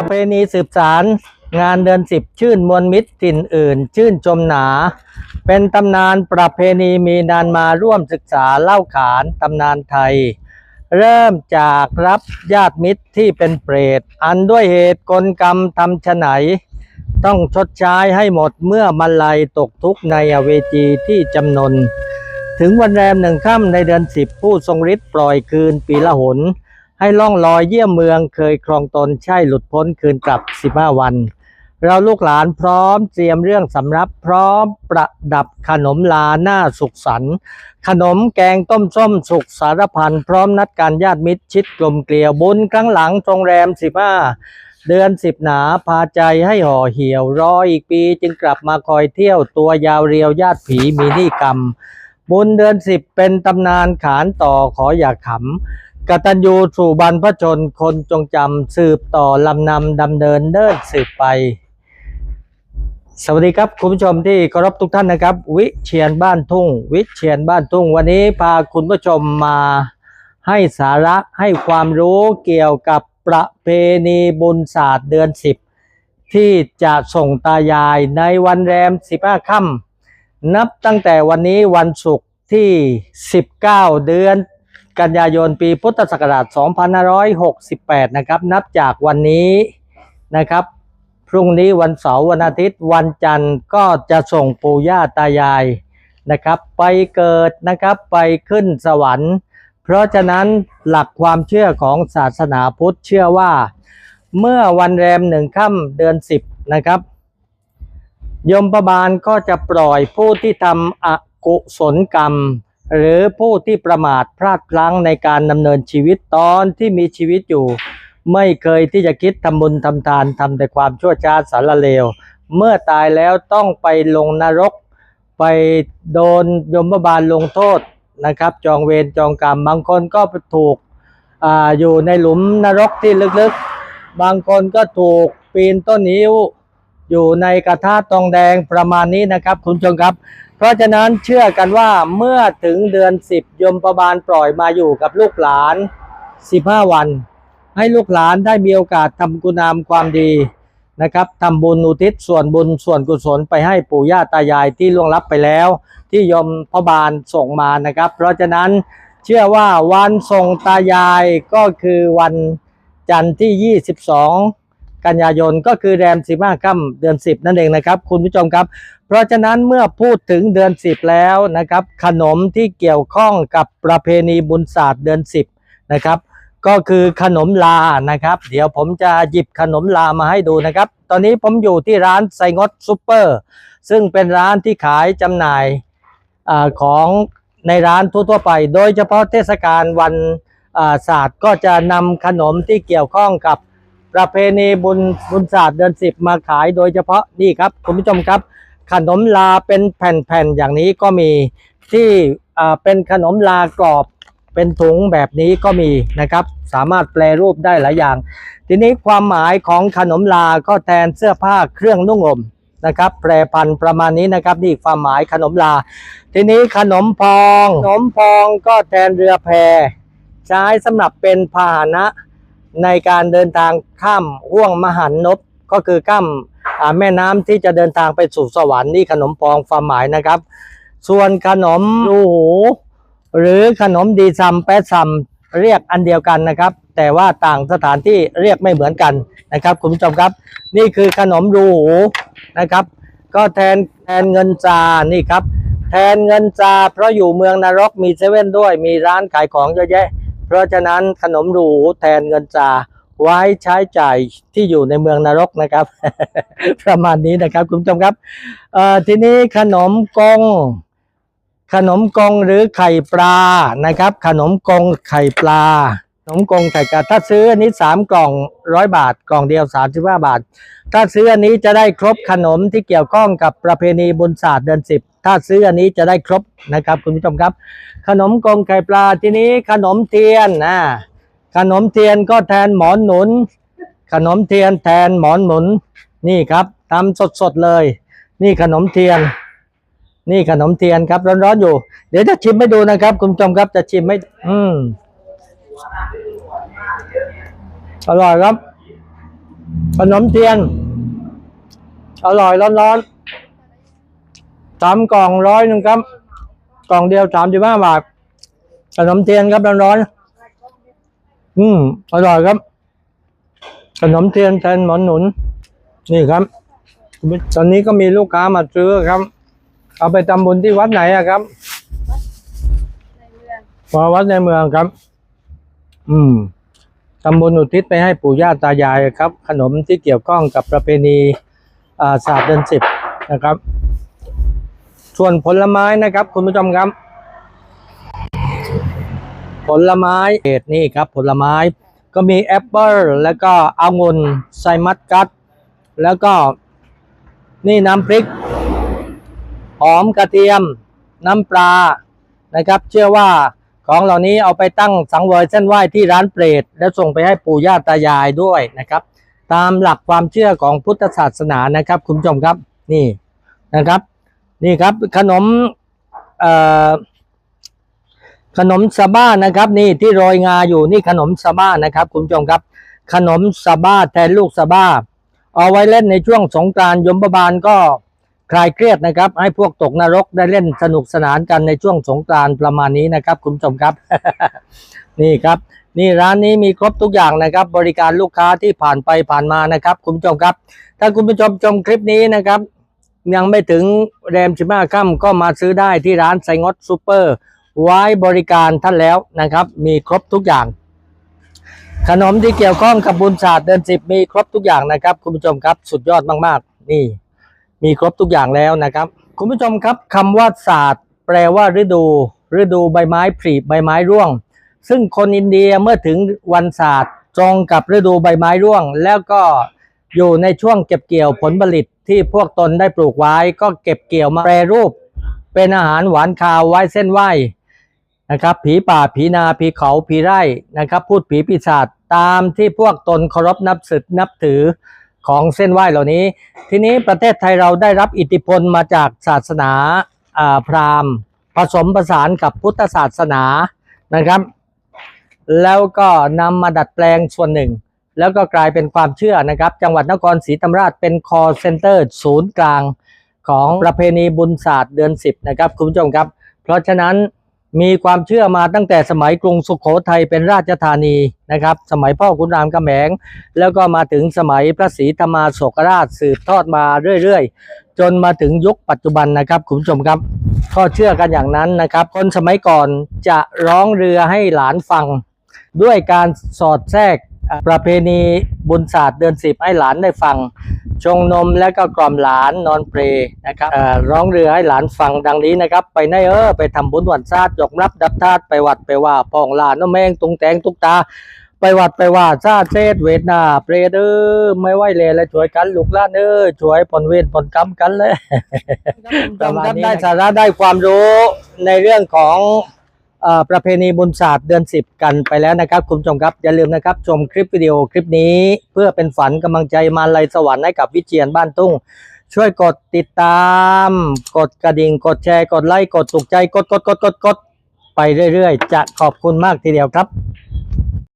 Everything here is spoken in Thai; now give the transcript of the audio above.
ประเพณีสืบสารงานเดือนสิบชื่นมวลมิตรถิ่นอื่น ชื่นชมหนา เป็นตำนานประเพณีมีนานมาร่วมศึกษาเล่าขานตำนานไทย เริ่มจากรับญาติมิตรที่เป็นเปรต อันด้วยเหตุกลกรรมทำฉไหน ต้องชดใช้ให้หมดเมื่อมาลัยตกทุกข์ในอเวจีที่จำนน ถึงวันแรมหนึ่งค่ำในเดือนสิบผู้ทรงฤทธิ์ปล่อยคืนปีละหน ให้ล่องลอยเยี่ยมเมืองเคยครองตนใช่หลุดพ้นคืนกลับสิบห้าวัน เราลูกหลานพร้อมเตรียมเรื่องสำรับพร้อมประดับขนมลาหน้าสุขสันขนมแกงต้มส้มสุกสารพันพร้อมนัดการญาติมิตรชิดกลมเกลียวบุญครั้งหลังโรงแรมสิบห้าเดือนสิบหนาพาใจให้ห่อเหี่ยวรออีกปีจึงกลับมาคอยเที่ยวตัวยาวเรียวญาติผีมีหนี้กรรม บุญเดือนสิบเป็นตำนานขานต่อขออย่าขำ กตัญญูสู่บรรพชนคนจงจำสืบต่อลำนำดำเนินเดินสืบไป สวัสดีครับคุณผู้ชมที่เคารพทุกท่านนะครับ วิเชียนบ้านทุ่ง วิเชียนบ้านทุ่ง วันนี้พาคุณผู้ชมมาให้สาระให้ความรู้เกี่ยวกับประเพณีบุญศาสตร์เดือนสิบที่จะส่งตายายในวันแรมสิบห้าค่ำนับตั้งแต่วันนี้วันศุกร์ที่ 19 เดือน กันยายนปีพุทธศักราช 2568 นะครับ นับจากวันนี้นะครับ พรุ่งนี้วันเสาร์วันอาทิตย์ วันจันทร์ก็จะส่งปู่ย่าตายายนะครับ ไปเกิดนะครับไปขึ้นสวรรค์ เพราะฉะนั้นหลักความเชื่อของศาสนาพุทธเชื่อว่า เมื่อวันแรมหนึ่งค่ำเดือนสิบนะครับยมประบาลก็จะปล่อยผู้ที่ทำอกุศลกรรม หรือผู้ที่ประมาทพลาดพลั้งในการดำเนินชีวิตตอนที่มีชีวิตอยู่ ไม่เคยที่จะคิดทำบุญทำทานทำแต่ความชั่วช้าสารเลว เมื่อตายแล้วต้องไปลงนรก ไปโดนยมบาลลงโทษนะครับ จองเวรจองกรรมบางคนก็ถูกออยู่ในหลุมนรกที่ลึกๆ บางคนก็ถูกปีนต้นนิ้ว อยู่ในกระทะทองแดงประมาณนี้นะครับคุณผู้ชมครับ เพราะฉะนั้นเชื่อกันว่าเมื่อถึงเดือนสิบยมประบาลปล่อยมาอยู่กับลูกหลานสิบห้าวัน ให้ลูกหลานได้มีโอกาสทำกุณามความดีนะครับทำบุญอุทิศส่วนบุญส่วนกุศลไปให้ปู่ย่าตายายที่ล่วงลับไปแล้ว ที่ยมพบาลส่งมานะครับ เพราะฉะนั้นเชื่อว่าวันส่งตายายก็คือวันจันทร์ที่ 22 กันยายนก็คือแรมสิบห้าค่ำเดือนสิบนั่นเองนะครับ คุณผู้ชมครับ เพราะฉะนั้นเมื่อพูดถึงเดือนสิบแล้วนะครับ ขนมที่เกี่ยวข้องกับประเพณีบุญศาสตร์เดือนสิบนะครับ ก็คือขนมลานะครับ เดี๋ยวผมจะหยิบขนมลามาให้ดูนะครับ ตอนนี้ผมอยู่ที่ร้านไซงดซูเปอร์ซึ่งเป็นร้านที่ขายจำหน่ายอของในร้านทั่วๆไป โดยเฉพาะเทศกาลวันศาสตร์ก็จะนำขนมที่เกี่ยวข้องกับ ประเพณีบุญบุญศาสตร์เดือนสิบมาขายโดยเฉพาะนี่ครับคุณผู้ชมครับ ขนมลาเป็นแผ่นๆอย่างนี้ก็มีที่เป็นขนมลากรอบเป็นถุงแบบนี้ก็มีนะครับ สามารถแปลรูปได้หลายอย่าง ทีนี้ความหมายของขนมลาก็แทนเสื้อผ้าเครื่องนุ่งห่มนะครับ แปรพันธ์ประมาณนี้นะครับ นี่ความหมายขนมลา ทีนี้ขนมพอง ขนมพองก็แทนเรือแพใช้สำหรับเป็นพาหนะ ในการเดินทางข้ามห่วงมหันนบก็คือข้ามแม่น้ำที่จะเดินทางไปสู่สวรรค์นี่ขนมพองความหมายนะครับ ส่วนขนมรูหูหรือขนมดีซัมแปะซัมเรียกอันเดียวกันนะครับ แต่ว่าต่างสถานที่เรียกไม่เหมือนกันนะครับคุณผู้ชมครับ นี่คือขนมรูหูนะครับ ก็แทนแทนเงินจานี่ครับ แทนเงินจาเพราะอยู่เมืองนรกมีเซเว่นด้วย มีร้านขายของเยอะแยะ เพราะฉะนั้นขนมหรูแทนเงินจาไว้ใช้จ่ายที่อยู่ในเมืองนรกนะครับ ประมาณนี้นะครับคุณผู้ชมครับทีนี้ขนมกงขนมกงหรือไข่ปลานะครับ ขนมกงไข่ปลาขนมกงไข่กาถ้าซื้ออันนี้สามกล่องร้อยบาท กล่องเดียวสามสิบห้าบาท ถ้าซื้ออันนี้จะได้ครบขนมที่เกี่ยวข้องกับประเพณีบุญศาสตร์เดือนสิบถ้าซื้ออันนี้จะได้ครบนะครับ คุณผู้ชมครับ ขนมกงไข่ปลาทีนี้ขนมเทียนนะขนมเทียนก็แทนหมอนหนุน ขนมเทียนแทนหมอนหนุน นี่ครับทำสดๆเลย นี่ขนมเทียน นี่ขนมเทียนครับร้อนๆอยู่ เดี๋ยวจะชิมให้ดูนะครับ คุณผู้ชมครับจะชิมให้อืมอร่อยครับ ขนมเทียน อร่อยร้อนๆสามกล่องร้อยหนึ่งครับ กล่องเดียวสามสิบห้าบาทขนมเทียนครับร้อนๆอืมอร่อยครับ ขนมเทียนแทนหมอนหนุน นี่ครับ ตอนนี้ก็มีลูกค้ามาซื้อครับ เอาไปทำบุญที่วัดไหนอะครับในเมืองพอวัดในเมืองครับ อืมทำบุญอุทิศไปให้ปู่ย่าตายายครับ ขนมที่เกี่ยวข้องกับประเพณี ศาสตร์เดือนสิบนะครับ ส่วนผลไม้นะครับ คุณผู้ชมครับ ผลไม้เศษนี่ครับ ผลไม้ก็มีแอปเปิลแล้วก็องุ่นไซมัสกัสแล้วก็นี่น้ำพริก หอมกระเทียม น้ำปลานะครับ เชื่อว่าของเหล่านี้เอาไปตั้งสังเวยเส้นไหว้ที่ร้านเปรต แล้วส่งไปให้ปู่ย่าตายายด้วยนะครับ ตามหลักความเชื่อของพุทธศาสนานะครับ คุณผู้ชมครับนี่นะครับ นี่ครับขนมขนมซาบ้านะครับ นี่ที่โรยงาอยู่นี่ขนมซาบ้านะครับ คุณผู้ชมครับ ขนมซาบ้าแทนลูกซาบ้า เอาไว้เล่นในช่วงสงกรานยมบาลก็คลายเครียดนะครับ ให้พวกตกนรกได้เล่นสนุกสนานกันในช่วงสงกรานประมาณนี้นะครับ คุณผู้ชมครับ นี่ครับ นี่ร้านนี้มีครบทุกอย่างนะครับ บริการลูกค้าที่ผ่านไปผ่านมานะครับ คุณผู้ชมครับ ถ้าคุณผู้ชมชมคลิปนี้นะครับ ยังไม่ถึงแรมสิบห้าค่ำก็มาซื้อได้ที่ร้านไซงอตซูเปอร์ไว้บริการท่านแล้วนะครับ มีครบทุกอย่าง ขนมที่เกี่ยวข้องกับบุญศาสตร์เดือนสิบมีครบทุกอย่างนะครับ คุณผู้ชมครับสุดยอดมากๆ นี่ มีครบทุกอย่างแล้วนะครับ คุณผู้ชมครับคำว่าศาสตร์ แปลว่าฤดู ฤดูใบไม้ผลิใบไม้ร่วง ซึ่งคนอินเดียเมื่อถึงวันศาสตร์ตรงกับฤดูใบไม้ร่วง แล้วก็อยู่ในช่วงเก็บเกี่ยวผลผลิตที่พวกตนได้ปลูกไว้ ก็เก็บเกี่ยวมาแปรรูป เป็นอาหารหวานคาวไว้เส้นไหวนะครับ ผีป่าผีนาผีเขาผีไร่นะครับพูดผีปีศาจตามที่พวกตนเคารพนับสืบนับถือของเส้นไหวเหล่านี้ ทีนี้ประเทศไทยเราได้รับอิทธิพลมาจากศาสนาอ่าพราหมณ์ ผสมผสานกับพุทธศาสนานะครับ แล้วก็นำมาดัดแปลงส่วนหนึ่ง แล้วก็กลายเป็นความเชื่อนะครับ จังหวัดนครศรีธรรมราชเป็น call center ศูนย์กลางของประเพณีบุญศาสตร์เดือน 10 นะครับคุณผู้ชมครับ เพราะฉะนั้นมีความเชื่อมาตั้งแต่สมัยกรุงสุขโขทัยเป็นราชธานีนะครับ สมัยพ่อขุนรามคำแหงแล้วก็มาถึงสมัยพระศรีธรรมาโศกราชสืบทอดมาเรื่อยๆ จนมาถึงยุคปัจจุบันนะครับคุณผู้ชมครับก็เชื่อกันอย่างนั้นนะครับ คนสมัยก่อนจะร้องเรือให้หลานฟัง ด้วยการสอดแทรกอะประเพณีบุญศาสตร์เดือนสิบให้หลานได้ฟัง ชงนมและก็กล่อมหลานนอนเปรนะครับเอ่อร้องเรือให้หลานฟังดังนี้นะครับ ไปในเออไปทำบุญวันศาสตร์ยกรับดับทาดไปวัดไปว่าพองหลานน้องแมงตุงแตงตุกตา ไปวัดไปว่าซาเซตเวทนา เปรเดอร์ไม่ไหวเลยและช่วยกันลูกหลานเออช่วยผลเวรผลกรรมกันเลยประมาณนี้ได้สาระได้ความรู้ในเรื่องของเอ่อ ประเพณีบุญศาสตร์เดือนสิบกันไปแล้วนะครับ คุณผู้ชมครับ อย่าลืมนะครับ ชมคลิปวิดีโอคลิปนี้ เพื่อเป็นฝันกำลังใจมาลัยสวรรค์ให้กับวิเชียนบ้านตุ้ง ช่วยกดติดตาม กดกระดิ่ง กดแชร์ กดไลค์ กดถูกใจ กดกดกดกดกดไปเรื่อยๆ จะขอบคุณมากทีเดียวครับ